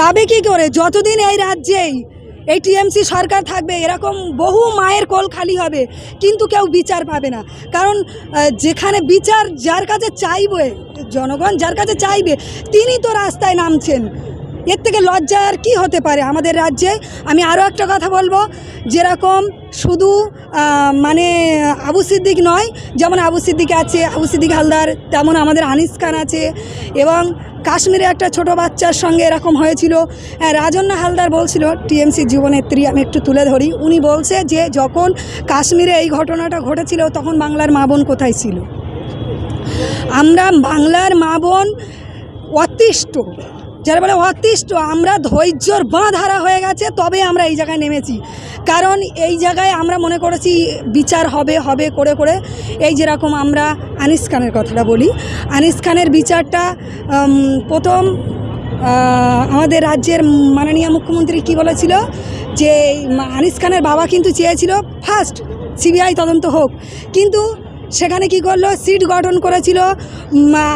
পাবে কি করে? যতদিন এই রাজ্যেই এই টিএমসি সরকার থাকবে, এরকম বহু মায়ের কোল খালি হবে, কিন্তু কেউ বিচার পাবে না। কারণ যেখানে বিচার যার কাছে চাইবে, জনগণ যার কাছে চাইবে, তিনি তো রাস্তায় নামছেন। এর থেকে লজ্জা আর কি হতে পারে আমাদের রাজ্যে? আমি আরও একটা কথা বলব যেরকম শুধু মানে আবু সিদ্দিক নয় যেমন আবু সিদ্দিক আছে আবু সিদ্দিক হালদার তেমন আমাদের আনিস খান আছে এবং কাশ্মীরে একটা ছোট বাচ্চার সঙ্গে এরকম হয়েছিল। হ্যাঁ, রাজন্না হালদার বলছিল টিএমসি জীবনেত্রী আমি একটু তুলে ধরি উনি বলছে যে যখন কাশ্মীরে এই ঘটনাটা ঘটেছিল তখন বাংলার মা বোন কোথায় ছিল? আমরা বাংলার মা বোন অতিষ্ঠ। যারা বলে, অতিষ্ঠ, আমরা ধৈর্যর বাঁ ধারা হয়ে গেছে, তবে আমরা এই জায়গায় নেমেছি। কারণ এই জায়গায় আমরা মনে করেছি বিচার হবে হবে করে করে। এই যেরকম আমরা আনিস খানের কথাটা বলি, আনিস খানের বিচারটা প্রথম আমাদের রাজ্যের মাননীয় মুখ্যমন্ত্রী কি বলেছিল? যে, আনিস খানের বাবা কিন্তু চেয়েছিল, ফার্স্ট, সিবিআই তদন্ত হোক। কিন্তু সেখানে কি করল? সিট গঠন করেছিল।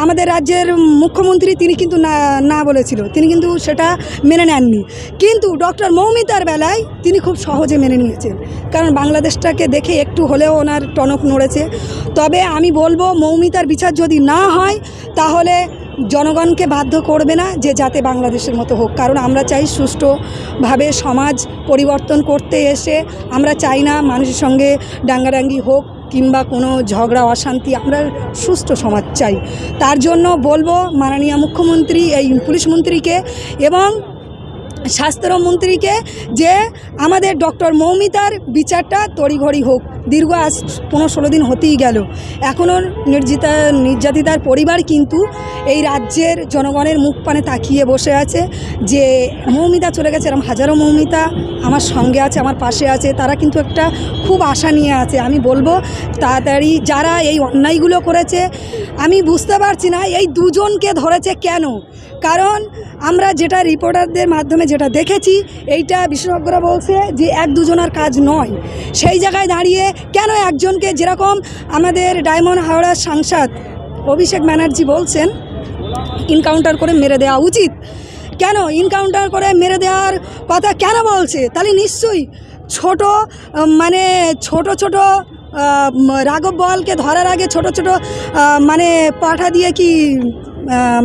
আমাদের রাজ্যের মুখ্যমন্ত্রী তিনি কিন্তু না না বলেছিল। তিনি কিন্তু সেটা মেনে নেননি। কিন্তু ডক্টর মৌমিতার বেলায় তিনি খুব সহজে মেনে নিয়েছেন। কারণ বাংলাদেশটাকে দেখে একটু হলেও ওনার টনক নড়েছে। তবে আমি বলব, মৌমিতার বিচার যদি না হয়, তাহলে জনগণকে বাধ্য করবে না যে যাতে বাংলাদেশের মতো হোক। কারণ আমরা চাই সুষ্ঠুভাবে সমাজ পরিবর্তন করতে এসে, আমরা চাই না মানুষের সঙ্গে ডাঙ্গাডাঙ্গি হোক কিংবা কোনো ঝগড়া, অশান্তি আমরা সুস্থ সমাজ চাই। তার জন্য বলব মাননীয় মুখ্যমন্ত্রী, এই পুলিশ মন্ত্রীকে এবং স্বাস্থ্যমন্ত্রীকে যে আমাদের ডক্টর মৌমিতার বিচারটা তড়িঘড়ি হোক। দীর্ঘ আজ পনেরো ষোলো দিন হতেই গেল। এখনও নির্যাতিতা নির্যাতিতার পরিবার কিন্তু এই রাজ্যের জনগণের মুখ পানে তাকিয়ে বসে আছে যে মৌমিতা চলে গেছে এরকম হাজারো মৌমিতা আমার সঙ্গে আছে, আমার পাশে আছে, তারা কিন্তু একটা খুব আশা নিয়ে আছে। আমি বলব, তাড়াতাড়ি যারা এই অন্যায়গুলো করেছে, আমি বুঝতে পারছি না এই দুজনকে ধরেছে কেন? কারণ আমরা যেটা রিপোর্টারদের মাধ্যমে যেটা দেখেছি, এইটা বিশেষজ্ঞরা বলছে যে এক দুজনার কাজ নয়। সেই জায়গায় দাঁড়িয়ে কেন একজনকে যেরকম আমাদের ডায়মন্ড হাওড়ার সাংসদ অভিষেক ব্যানার্জি বলছেন ইনকাউন্টার করে মেরে দেওয়া উচিত। কেন ইনকাউন্টার করে মেরে দেওয়ার কথা কেন বলছে? তাহলে নিশ্চয়ই ছোট মানে ছোট ছোট রাঘব বলকে ধরার আগে ছোট ছোট মানে পাঠা দিয়ে কি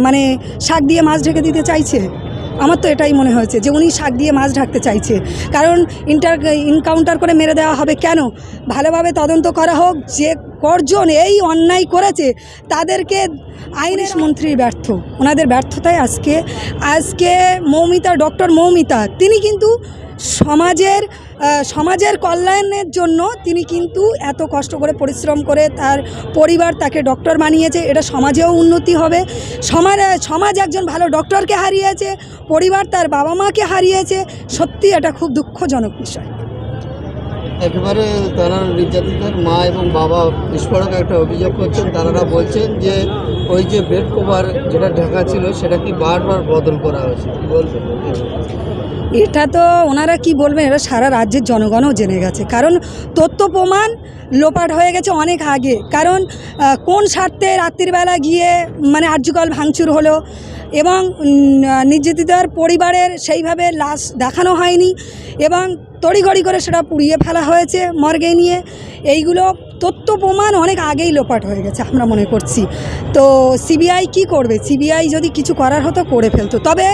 মানে শাক দিয়ে মাছ ঢেকে দিতে চাইছে। আমার তো এটাই মনে হয়েছে যে উনি শাক দিয়ে মাছ ঢাকতে চাইছে। কারণ ইন্টার ইনকাউন্টার করে মেরে দেওয়া হবে কেন? ভালোভাবে তদন্ত করা হোক, যে কর্জন এই অন্যায় করেছে, তাদেরকে আইনের মন্ত্রী ব্যর্থ। ওনাদের ব্যর্থতায় আজকে আজকে মৌমিতা ডক্টর মৌমিতা, তিনি কিন্তু সমাজের সমাজের কল্যাণের জন্য তিনি কিন্তু এত কষ্ট করে পরিশ্রম করে তার পরিবার তাকে ডক্টর বানিয়েছে। এটা সমাজেও উন্নতি হবে। সমাজ সমাজ একজন ভালো ডক্টরকে হারিয়েছে, পরিবার তার বাবা মাকে হারিয়েছে। সত্যি এটা খুব দুঃখজনক বিষয়। একেবারে তারা নির্যাতিতার মা এবং বাবা বিস্ফোরক একটা অভিযোগ করছেন। তারা বলছেন যে ওই যে বেড কভার যেটা ঢাকা ছিল, সেটা কি বারবার বদল করা হয়েছে? এটা তো ওনারা কি বলবেন এটা সারা রাজ্যের জনগণও জেনে গেছে। কারণ তথ্য প্রমাণ লোপাট হয়ে গেছে অনেক আগে। কারণ কোন স্বার্থে রাত্রিবেলা গিয়ে মানে আর্যকল ভাঙচুর হলো এবং নির্যাতিতার পরিবারের সেইভাবে লাশ দেখানো হয়নি এবং তড়িঘড়ি করে সেটা পুড়িয়ে ফেলা হয়েছে মর্গে নিয়ে। এইগুলো তথ্য প্রমাণ অনেক আগেই লোপাট হয়ে গেছে আমরা মনে করছি। তো সিবিআই কি করবে? সিবিআই যদি কিছু করার হতো করে ফেলতো। তবে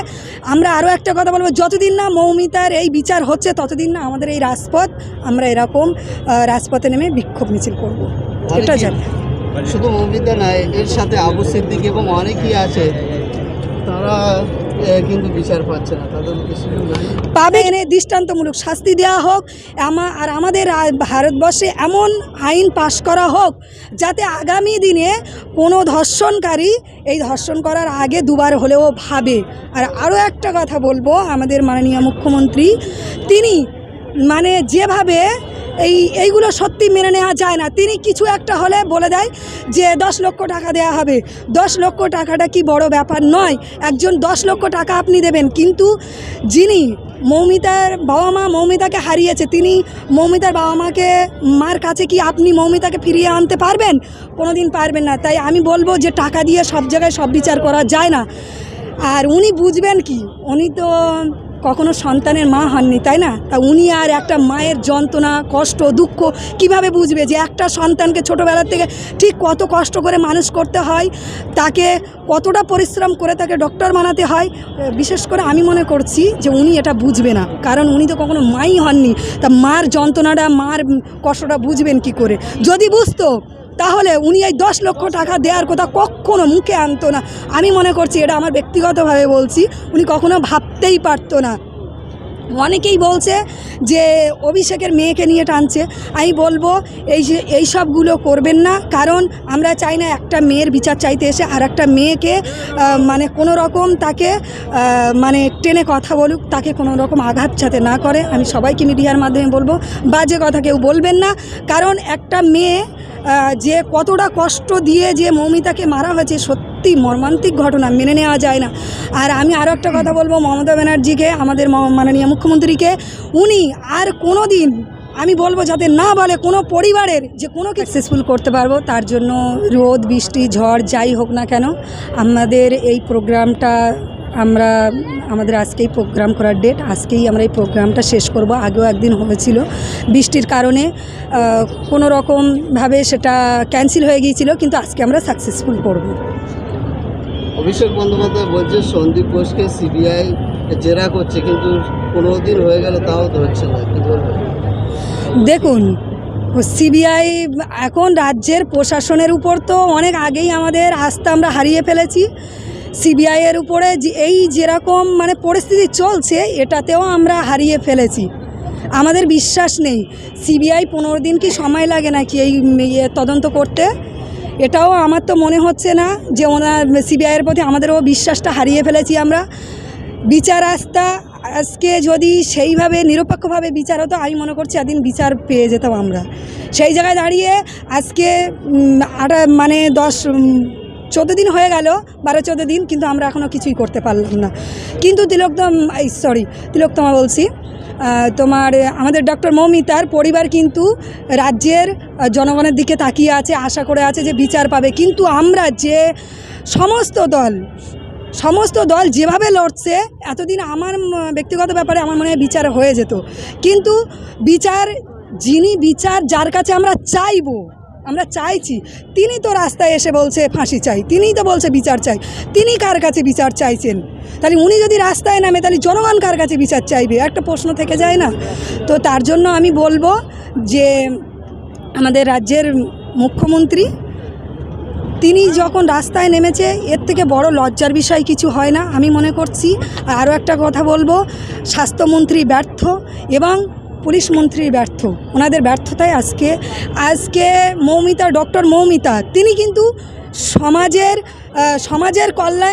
আমরা আরও একটা কথা বলব যতদিন না মৌমিতার এই বিচার হচ্ছে ততদিন না আমাদের এই রাজপথ আমরা এরকম রাজপথে নেমে বিক্ষোভ মিছিল করব। এটা জানি। শুধু মৌমিতা নয় এর সাথে আবু সিদ্দিক এবং অনেকেই আছে। তারা পাবে এনে দৃষ্টান্তমূলক শাস্তি দেওয়া হোক আর আমাদের ভারতবর্ষে এমন আইন পাশ করা হোক, যাতে আগামী দিনে কোনো ধর্ষণকারী এই ধর্ষণ করার আগে দুবার হলেও ভাবে। আর আরও একটা কথা বলব, আমাদের মাননীয় মুখ্যমন্ত্রী, তিনি মানে যেভাবে এই, এইগুলো সত্যি মেনে নেওয়া যায় না। তিনি কিছু একটা হলে বলে দেয় যে, দশ লক্ষ টাকা দেওয়া হবে। দশ লক্ষ টাকাটা কি বড় ব্যাপার নয়। একজন দশ লক্ষ টাকা আপনি দেবেন। কিন্তু যিনি মৌমিতার বাবা মা মৌমিতাকে হারিয়েছে, তিনি মৌমিতার বাবা মাকে, মার কাছে কি আপনি মৌমিতাকে ফিরিয়ে আনতে পারবেন? কোনো দিন পারবেন না। তাই আমি বলব যে, টাকা দিয়ে সব জায়গায় সব বিচার করা যায় না। আর উনি বুঝবেন কি, উনি তো কখনো সন্তানের মা হননি, তাই না? তা উনি আর একটা মায়ের যন্ত্রণা, কষ্ট, দুঃখ কীভাবে বুঝবে যে একটা সন্তানকে ছোটোবেলার থেকে ঠিক কত কষ্ট করে মানুষ করতে হয়, তাকে কতটা পরিশ্রম করে তাকে ডক্টর বানাতে হয়? বিশেষ করে আমি মনে করছি যে উনি এটা বুঝবে না। কারণ উনি তো কখনো মাই হননি। তা মার যন্ত্রণাটা, মার কষ্টটা বুঝবেন কি করে? যদি বুঝতো তাহলে উনি এই দশ লক্ষ টাকা দেওয়ার কথা কখনো মুখে আনতো না। আমি মনে করছি এটা আমার ব্যক্তিগতভাবে বলছি, উনি কখনো ভাবতেই পারতো না। অনেকেই বলছে যে অভিষেকের মেয়েকে নিয়ে টানছে। আমি বলব, এই এই সবগুলো করবেন না, কারণ আমরা চাই না একটা মেয়ের বিচার চাইতে এসে আর একটা মেয়েকে মানে কোনো রকম তাকে মানে টেনে কথা বলুক, তাকে কোনো রকম আঘাত যাতে না করে। আমি সবাইকে মিডিয়ার মাধ্যমে বলব, বাজে কথা কেউ বলবেন না, কারণ একটা মেয়ে যে কতটা কষ্ট দিয়ে যে মৌমিতাকে মারা হয়েছে, সত্যি মর্মান্তিক ঘটনা, মেনে নেওয়া যায় না। আর আমি আরও একটা কথা বলব, মমতা ব্যানার্জিকে, আমাদের মাননীয় মুখ্যমন্ত্রীকে, উনি আর কোনো দিন আমি বলব যাতে না বলে কোনো পরিবারের যে কোনো সাকসেসফুল করতে পারব, তার জন্য রোদ, বৃষ্টি, ঝড়, যাই হোক না কেন, আমাদের এই প্রোগ্রামটা আমরা আমাদের আজকেই প্রোগ্রাম করার ডেট আজকেই আমরা এই প্রোগ্রামটা শেষ করব। আগেও একদিন হয়েছিল। বৃষ্টির কারণে কোনো রকমভাবে সেটা ক্যান্সেল হয়ে গিয়েছিল কিন্তু আজকে আমরা সাকসেসফুল করব। অভিষেক বন্দ্যোপাধ্যায় বলছে সন্দীপ ঘোষকে সিবিআই জেরা করছে কিন্তু পনেরো দিন হয়ে গেল তাও ধরছে না কি বলব দেখুন সিবিআই এখন রাজ্যের প্রশাসনের উপর তো অনেক আগেই আমাদের আস্থা আমরা হারিয়ে ফেলেছি। সিবিআইয়ের উপরে এই যেরকম মানে পরিস্থিতি চলছে, এটাতেও আমরা হারিয়ে ফেলেছি। আমাদের বিশ্বাস নেই। সিবিআই পনেরো দিন কি সময় লাগে নাকি এই ইয়ে তদন্ত করতে? এটাও আমার তো মনে হচ্ছে না যে ওনার সিবিআইয়ের প্রতি আমাদেরও বিশ্বাসটা হারিয়ে ফেলেছি আমরা। বিচার আস্থা আজকে যদি সেইভাবে নিরপেক্ষভাবে বিচার হতো, আমি মনে করছি একদিন বিচার পেয়ে যেতাম আমরা। সেই জায়গায় দাঁড়িয়ে আজকে আটা মানে দশ চোদ্দ দিন হয়ে গেল, বারো চোদ্দ দিন, কিন্তু আমরা এখনও কিছুই করতে পারলাম না। কিন্তু তিলোকদম সরি তিলোকতমা বলছি তোমার, আমাদের ডক্টর মৌমিতার পরিবার কিন্তু রাজ্যের জনগণের দিকে তাকিয়ে আছে, আশা করে আছে যে বিচার পাবে। কিন্তু আমরা যে সমস্ত দল সমস্ত দল যেভাবে লড়ছে, এতদিন আমার ব্যক্তিগত ব্যাপারে আমার মনে হয় বিচার হয়ে যেত। কিন্তু বিচার, যিনি বিচার যার কাছে আমরা চাইব আমরা চাইছি, তিনি তো রাস্তায় এসে বলছে, ফাঁসি চাই। তিনিই তো বলছে, বিচার চাই। তিনি কার কাছে বিচার চাইছেন? তাহলে উনি যদি রাস্তায় নামে, তাহলে জনগণ কার কাছে বিচার চাইবে? একটা প্রশ্ন থেকে যায় না? তো তার জন্য আমি বলব যে, আমাদের রাজ্যের মুখ্যমন্ত্রী, তিনি যখন রাস্তায় নেমেছে, এর থেকে বড় লজ্জার বিষয় কিছু হয় না, আমি মনে করছি। আরও একটা কথা বলব, স্বাস্থ্যমন্ত্রী ব্যর্থ এবং পুলিশ মন্ত্রী ব্যর্থ। ওনাদের ব্যর্থতায় আজকে আজকে মৌমিতা, ডক্টর মৌমিতা, তিনি কিন্তু সমাজের সমাজের কল্যাণ